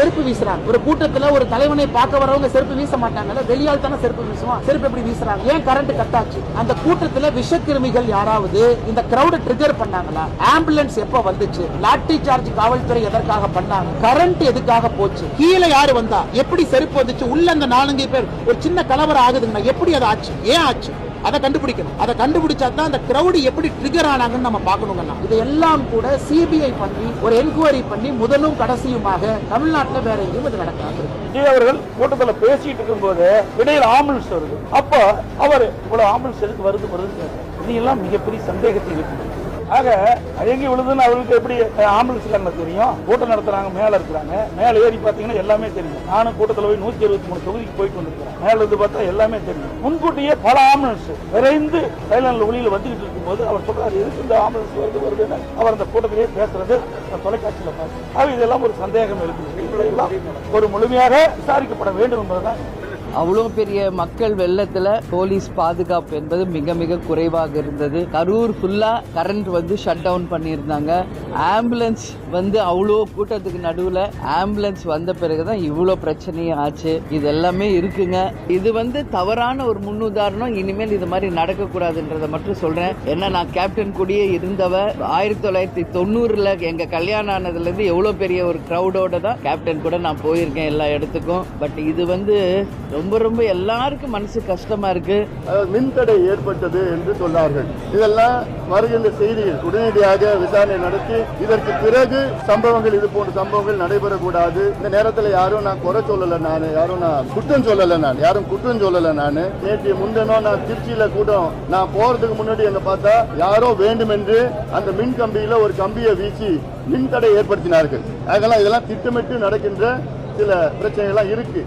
செருப்பு வீசுறாங்க. ஒரு கூட்டத்துல ஒரு தலைவனை பார்க்க வரவங்க செருப்பு வீச மாட்டாங்கல்ல? வெளியால் தானே செருப்பு வீசுவான். செருப்பு எப்படி வீசுறாங்க? ஏன் கரண்ட் கட் ஆச்சு? அந்த கூட்டத்துல விஷக்கிருமிகள் யாராவது இந்த கிரௌட ட்ரிகர் பண்ணாங்களா? ஆம்புலன்ஸ் எப்ப வந்துச்சு? லாட்டி சார்ஜ் காவல்துறை எதற்காக பண்ணாங்க? கரண்ட் எதுக்காக போச்சு? கீழே யாரு வந்தா? எப்படி செருப்பு வந்துச்சு? உள்ள அந்த நாலஞ்சு பேர். ஒரு சின்ன கலவரம் ஆகுதுங்கன்னா எப்படி அது ஆச்சு? ஏன் ஆச்சு? அதை கண்டுபிடிக்கணும். அதை கண்டுபிடிச்சா தான் அந்த கிரௌடு எப்படி ட்ரிகர் ஆனாங்கன்னு நம்ம பார்க்கணுங்கண்ணா இதெல்லாம் கூட சிபிஐ பண்ணி ஒரு என்கொயரி பண்ணி முதலும் கடைசியுமாக தமிழ்நாட்டில் வேற எங்கேயும் இது நடக்காது. விஜய் அவர்கள் கூட்டத்தில் பேசிட்டு இருக்கும்போது இடையில் ஆம்புலன்ஸ் வருது. அப்போ அவர் இவ்வளவு ஆம்புலன்ஸ் எதுக்கு வருது வருது இதெல்லாம் மிகப்பெரிய சந்தேகத்தை இருக்கு ஆக எங்க விழுதுன்னு அவருக்கு எப்படி ஆம்புலன்ஸ் எனக்கு தெரியும். கூட்டம் நடத்துறாங்க மேல இருக்கிறாங்க. மேல ஏறி பாத்தீங்கன்னா எல்லாமே தெரியும். நானும் கூட்டத்தில் போய் நூத்தி அறுபத்தி மூணு தொகுதிக்கு போயிட்டு வந்திருக்கிறேன். மேல இருந்து பார்த்தா எல்லாமே தெரியும். முன்கூட்டியே பல ஆம்புலன்ஸ் விரைந்து சைலண்ட்ல ஒளியில வந்துகிட்டு இருக்கும்போது அவர் சொல்றாரு எதுக்கு இந்த ஆம்புலன்ஸ் வருது வருதுன்னு? அவர் அந்த கூட்டத்திலேயே பேசுறது தொலைக்காட்சியில் தொலைக்காட்சியில பார்த்தேன் ஆக இதெல்லாம் ஒரு சந்தேகம் இருக்குது ஒரு முழுமையாக விசாரிக்கப்பட வேண்டும் என்பதுதான் அவ்வளோ பெரிய மக்கள் வெள்ளத்துல போலீஸ் பாதுகாப்பு என்பது மிக மிக குறைவாக இருந்தது. கரூர் ஃபுல்லா கரண்ட் வந்து ஷட் டவுன் பண்ணியிருந்தாங்க. ஆம்புலன்ஸ் வந்து அவ்வளோ கூட்டத்துக்கு நடுவில் ஆம்புலன்ஸ் வந்த பிறகுதான் இவ்வளோ பிரச்சனையும் ஆச்சு. இது எல்லாமே இருக்குங்க. இது வந்து தவறான ஒரு முன்னுதாரணம். இனிமேல் இது மாதிரி நடக்கக்கூடாதுன்றதை மட்டும் சொல்றேன். ஏன்னா நான் கேப்டன் கூடயே இருந்தவ ஆயிரத்தி தொள்ளாயிரத்தி தொண்ணூறுல எங்க கல்யாணம் ஆனதுலேருந்து எவ்வளோ பெரிய ஒரு க்ரௌடோட தான் கேப்டன் கூட நான் போயிருக்கேன் எல்லா இடத்துக்கும். பட் இது வந்து ரொம்ப ரொம்ப எல்லாருக்கும் மனசு கஷ்டமா இருக்கு. மின்தடை ஏற்பட்டது என்று சொன்னார்கள். இதெல்லாம் வருகின்ற செய்தியில் உடனடியாக விசாரணை நடத்தி இதற்கு பிறகு சம்பவங்கள் இது போன்ற சம்பவங்கள் நடைபெறக்கூடாது. இந்த நேரத்தில் யாரும் நான் குறை சொல்லல நான் யாரும் நான் குற்றம் சொல்லல நான் யாரும் குற்றம் சொல்லல நான். நேற்று முன்தினம் நான் திருச்சியில கூட நான் போறதுக்கு முன்னாடி அங்க பார்த்தா யாரோ வேண்டுமென்று அந்த மின் கம்பியில ஒரு கம்பியை வீசி மின்தடை ஏற்படுத்தினார்கள். அதெல்லாம் இதெல்லாம் திட்டமிட்டு நடக்கின்ற சில பிரச்சனைகள்லாம் இருக்கு.